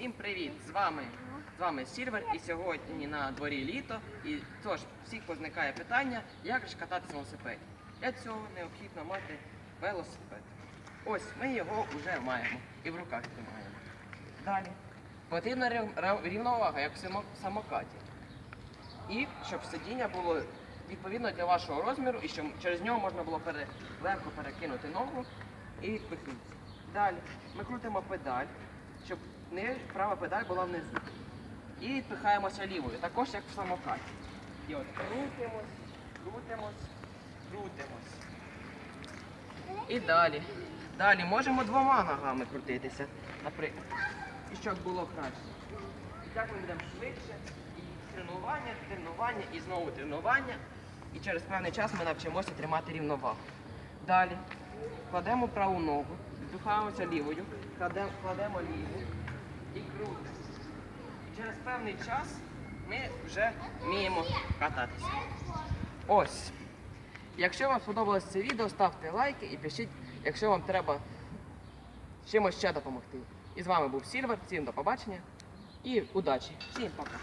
Всім привіт! З вами з вами Сільвер і сьогодні на дворі літо. І тож всіх возникає питання, як же кататися на велосипеді. Для цього необхідно мати велосипед. Ось ми його вже маємо і в руках тримаємо. Далі. Потрібна рівновага, як в самокаті. І щоб сидіння було відповідно для вашого розміру, і щоб через нього можна було пере, легко перекинути ногу і відпихнутися. Далі ми крутимо педаль, щоб не права педаль була внизу. І відпихаємося лівою, також як в самокаті. І от крутимось, крутимось, крутимось. І далі. Далі можемо двома ногами крутитися, наприклад. І щоб було краще. І так ми будемо швидше. І тренування, тренування і знову тренування. І через певний час ми навчимося тримати рівновагу. Далі кладемо праву ногу, відпихаємося лівою, кладемо, кладемо ліву і крутимо. І через певний час ми вже вміємо кататися. Ось. Якщо вам сподобалось це відео, ставте лайки і пишіть, якщо вам треба чимось ще допомогти. І з вами був Сільвер. Всім до побачення і удачі. Всім пока.